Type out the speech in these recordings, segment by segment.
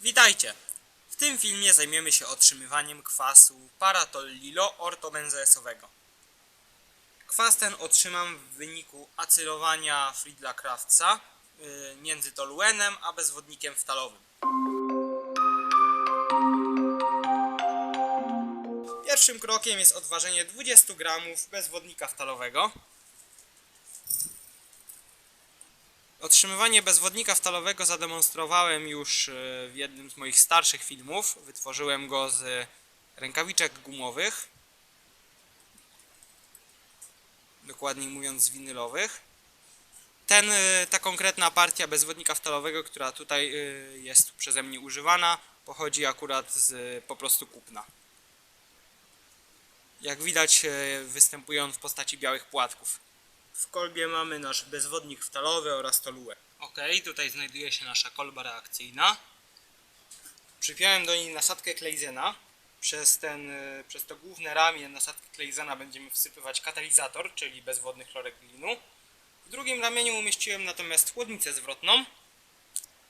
Witajcie! W tym filmie zajmiemy się otrzymywaniem kwasu paratolilo-ortobenzoesowego. Kwas ten otrzymam w wyniku acylowania Friedla Kraftsa yy, między toluenem a bezwodnikiem wtalowym. Pierwszym krokiem jest odważenie 20 gramów bezwodnika wtalowego. Otrzymywanie bezwodnika wtalowego zademonstrowałem już e, w jednym z moich starszych filmów. Wytworzyłem go z rękawiczek gumowych. Dokładniej mówiąc z winylowych. Ten, e, ta konkretna partia bezwodnika wtalowego, która tutaj e, jest przeze mnie używana, pochodzi akurat z po prostu kupna. Jak widać, e, występują on w postaci białych płatków. W kolbie mamy nasz bezwodnik wtalowy oraz toluę. Ok, tutaj znajduje się nasza kolba reakcyjna. Przypiąłem do niej nasadkę Kleizena. Przez, ten, y, przez to główne ramię nasadki Kleizena będziemy wsypywać katalizator, czyli bezwodny chlorek glinu. W drugim ramieniu umieściłem natomiast chłodnicę zwrotną.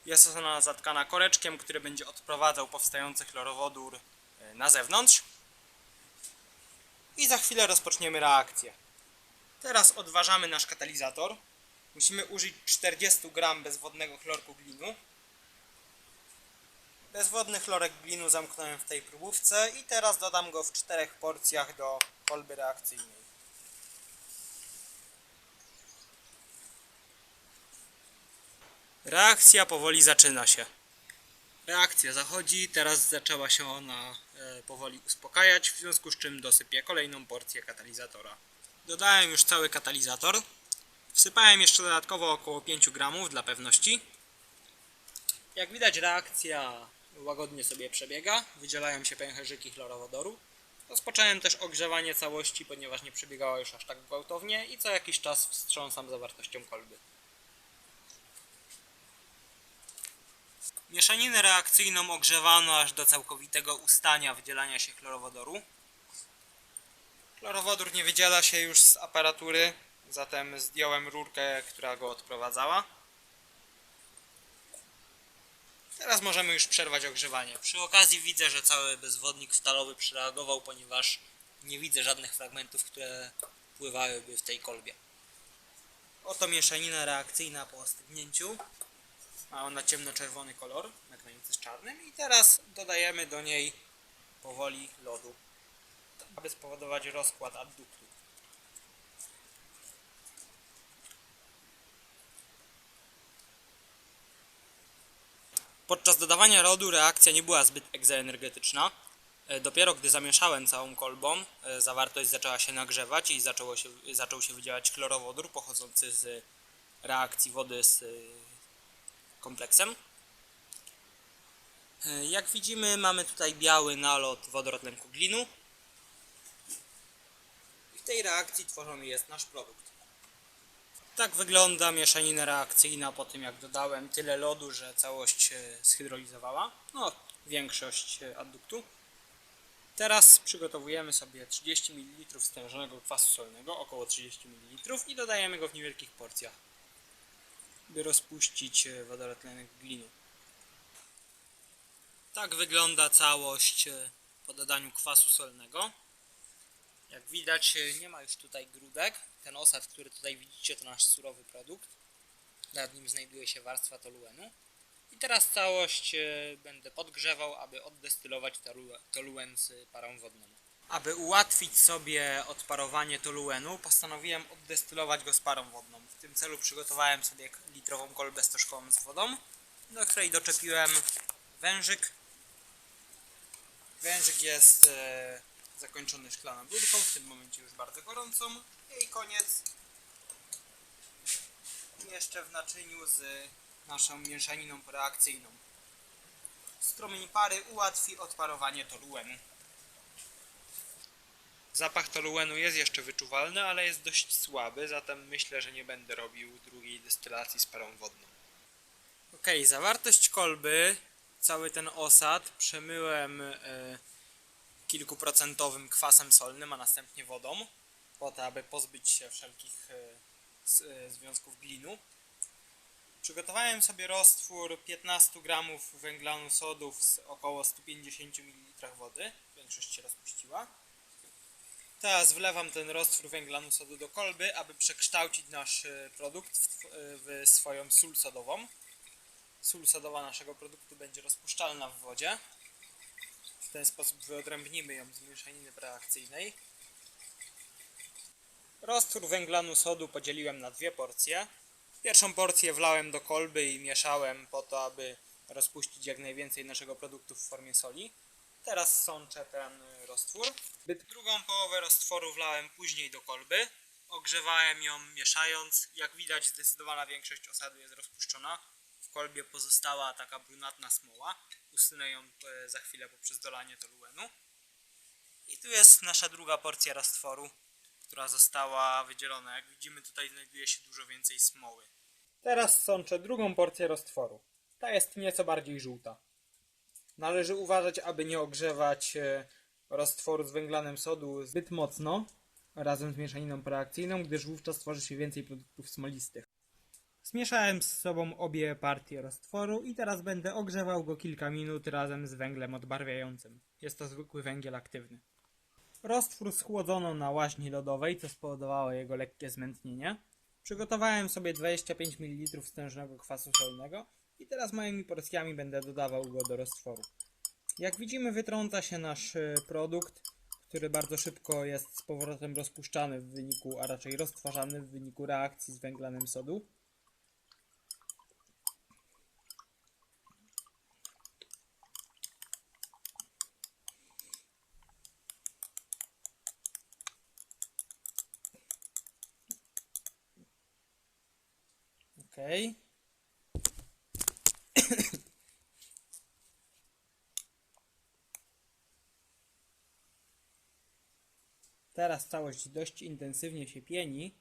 Jest ona zatkana koreczkiem, który będzie odprowadzał powstający chlorowodór y, na zewnątrz. I za chwilę rozpoczniemy reakcję. Teraz odważamy nasz katalizator. Musimy użyć 40 gram bezwodnego chlorku glinu. Bezwodny chlorek glinu zamknąłem w tej próbówce i teraz dodam go w czterech porcjach do kolby reakcyjnej. Reakcja powoli zaczyna się. Reakcja zachodzi, teraz zaczęła się ona e, powoli uspokajać, w związku z czym dosypię kolejną porcję katalizatora. Dodałem już cały katalizator. Wsypałem jeszcze dodatkowo około 5 gramów dla pewności. Jak widać reakcja łagodnie sobie przebiega, wydzielają się pęcherzyki chlorowodoru. Rozpocząłem też ogrzewanie całości, ponieważ nie przebiegała już aż tak gwałtownie i co jakiś czas wstrząsam zawartością kolby. Mieszaninę reakcyjną ogrzewano aż do całkowitego ustania wydzielania się chlorowodoru. Chlorowodór nie wydziela się już z aparatury, zatem zdjąłem rurkę, która go odprowadzała. Teraz możemy już przerwać ogrzewanie. Przy okazji widzę, że cały bezwodnik stalowy przereagował, ponieważ nie widzę żadnych fragmentów, które pływałyby w tej kolbie. Oto mieszanina reakcyjna po ostygnięciu. Ma ona ciemnoczerwony kolor, na granicy z czarnym i teraz dodajemy do niej powoli lodu aby spowodować rozkład adduktu. Podczas dodawania lodu reakcja nie była zbyt egzoenergetyczna. E, Dopiero gdy zamieszałem całą kolbą, e, zawartość zaczęła się nagrzewać i zaczęło się, zaczął się wydzielać chlorowodór pochodzący z reakcji wody z e, kompleksem. Jak widzimy mamy tutaj biały nalot wodorotlenku glinu, tej reakcji tworzony jest nasz produkt. Tak wygląda mieszanina reakcyjna po tym jak dodałem tyle lodu, że całość zhydrolizowała. No, większość adduktu. Teraz przygotowujemy sobie 30 ml stężonego kwasu solnego, około 30 ml i dodajemy go w niewielkich porcjach, by rozpuścić wodorotlenek glinu. Tak wygląda całość po dodaniu kwasu solnego. Jak widać e, nie ma już tutaj grudek. Ten osad, który tutaj widzicie to nasz surowy produkt. Nad nim znajduje się warstwa toluenu. I teraz całość e, będę podgrzewał, aby oddestylować tolu- toluen z parą wodną. Aby ułatwić sobie odparowanie toluenu, postanowiłem oddestylować go z parą wodną. W tym celu przygotowałem sobie litrową kolbę stożkową z wodą, do której doczepiłem wężyk. Wężyk jest e, zakończony szklaną rurką, w tym momencie już bardzo gorącą. I koniec jeszcze w naczyniu z naszą mieszaniną reakcyjną. Strumień pary ułatwi odparowanie toluenu. Zapach toluenu jest jeszcze wyczuwalny, ale jest dość słaby, zatem myślę, że nie będę robił drugiej destylacji z parą wodną. Ok, zawartość kolby, cały ten osad przemyłem e, kilkuprocentowym kwasem solnym, a następnie wodą, po to, aby pozbyć się wszelkich e, e, związków glinu. Przygotowałem sobie roztwór 15 gramów węglanu sodów z około 150 ml wody. Większość się rozpuściła. Teraz wlewam ten roztwór węglanu sodu do kolby, aby przekształcić nasz e, produkt w, w swoją sól sodową. Sól sodowa naszego produktu będzie rozpuszczalna w wodzie. W ten sposób wyodrębnimy ją z mieszaniny preakcyjnej. Roztwór węglanu sodu podzieliłem na dwie porcje. Pierwszą porcję wlałem do kolby i mieszałem po to, aby rozpuścić jak najwięcej naszego produktu w formie soli. Teraz sączę ten roztwór. Drugą połowę roztworu wlałem później do kolby. Ogrzewałem ją mieszając. Jak widać zdecydowana większość osady jest rozpuszczona. Kolbie pozostała taka brunatna smoła. Usunę ją e, za chwilę poprzez dolanie toluenu. I tu jest nasza druga porcja roztworu, która została wydzielona. Jak widzimy tutaj znajduje się dużo więcej smoły. Teraz sączę drugą porcję roztworu. Ta jest nieco bardziej żółta. Należy uważać, aby nie ogrzewać e, roztworu z węglanem sodu zbyt mocno razem z mieszaniną preakcyjną, gdyż wówczas tworzy się więcej produktów smolistych. Zmieszałem z sobą obie partie roztworu i teraz będę ogrzewał go kilka minut razem z węglem odbarwiającym. Jest to zwykły węgiel aktywny. Roztwór schłodzono na łaźni lodowej, co spowodowało jego lekkie zmętnienie. Przygotowałem sobie 25 ml stężnego kwasu solnego i teraz małymi porcjami będę dodawał go do roztworu. Jak widzimy wytrąca się nasz y, produkt, który bardzo szybko jest z powrotem rozpuszczany w wyniku, a raczej roztwarzany w wyniku reakcji z węglanem sodu. Okej. Teraz całość dość intensywnie się pieni.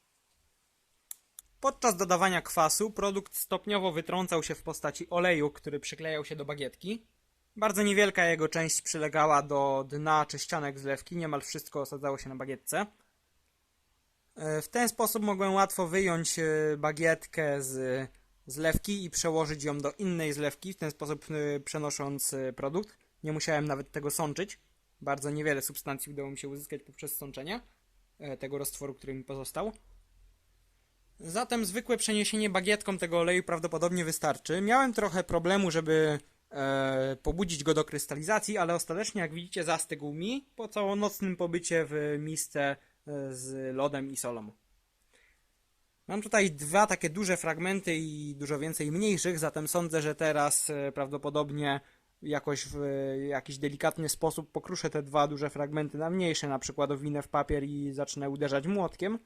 Podczas dodawania kwasu produkt stopniowo wytrącał się w postaci oleju, który przyklejał się do bagietki. Bardzo niewielka jego część przylegała do dna czy ścianek zlewki, niemal wszystko osadzało się na bagietce. E, W ten sposób mogłem łatwo wyjąć e, bagietkę z zlewki i przełożyć ją do innej zlewki, w ten sposób e, przenosząc produkt. Nie musiałem nawet tego sączyć. Bardzo niewiele substancji udało mi się uzyskać poprzez sączenie tego roztworu, który mi pozostał. Zatem zwykłe przeniesienie bagietką tego oleju prawdopodobnie wystarczy. Miałem trochę problemu, żeby e, pobudzić go do krystalizacji, ale ostatecznie, jak widzicie, zastygł mi po całonocnym pobycie w misce z lodem i solą. Mam tutaj dwa takie duże fragmenty i dużo więcej mniejszych, zatem sądzę, że teraz e, prawdopodobnie jakoś w e, jakiś delikatny sposób pokruszę te dwa duże fragmenty na mniejsze, na przykład owinę w papier i zacznę uderzać młotkiem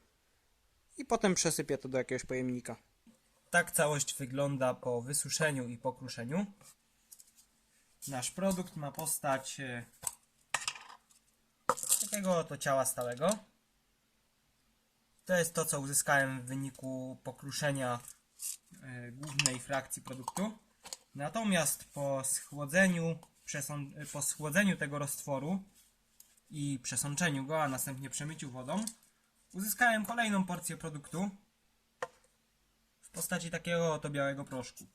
i potem przesypię to do jakiegoś pojemnika. Tak całość wygląda po wysuszeniu i pokruszeniu. Nasz produkt ma postać e, takiego oto ciała stałego. To jest to, co uzyskałem w wyniku pokruszenia e, głównej frakcji produktu. Natomiast po schłodzeniu, po schłodzeniu tego roztworu i przesączeniu go, a następnie przemyciu wodą, uzyskałem kolejną porcję produktu w postaci takiego oto białego proszku.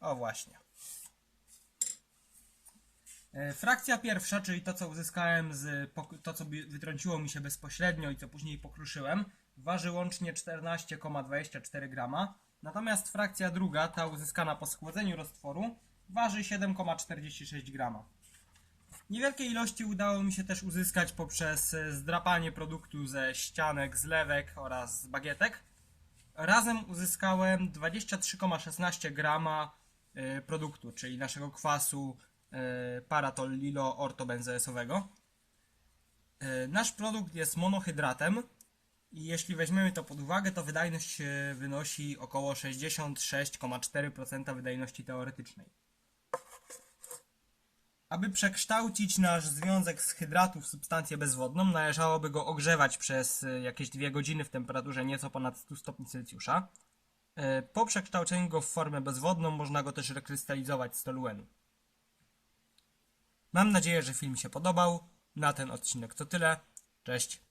O właśnie. E, Frakcja pierwsza, czyli to co uzyskałem z to co wytrąciło mi się bezpośrednio i co później pokruszyłem, waży łącznie 14,24 grama. Natomiast frakcja druga, ta uzyskana po schłodzeniu roztworu, waży 7,46 grama. Niewielkie ilości udało mi się też uzyskać poprzez e, zdrapanie produktu ze ścianek, zlewek oraz z bagietek. Razem uzyskałem 23,16 grama e, produktu, czyli naszego kwasu e, paratolilo ortobenzoesowego. E, Nasz produkt jest monohydratem i jeśli weźmiemy to pod uwagę, to wydajność e, wynosi około 66,4% wydajności teoretycznej. Aby przekształcić nasz związek z hydratu w substancję bezwodną, należałoby go ogrzewać przez jakieś 2 godziny w temperaturze nieco ponad 100 stopni Celsjusza. Po przekształceniu go w formę bezwodną można go też rekrystalizować z toluenu. Mam nadzieję, że film się podobał. Na ten odcinek to tyle. Cześć.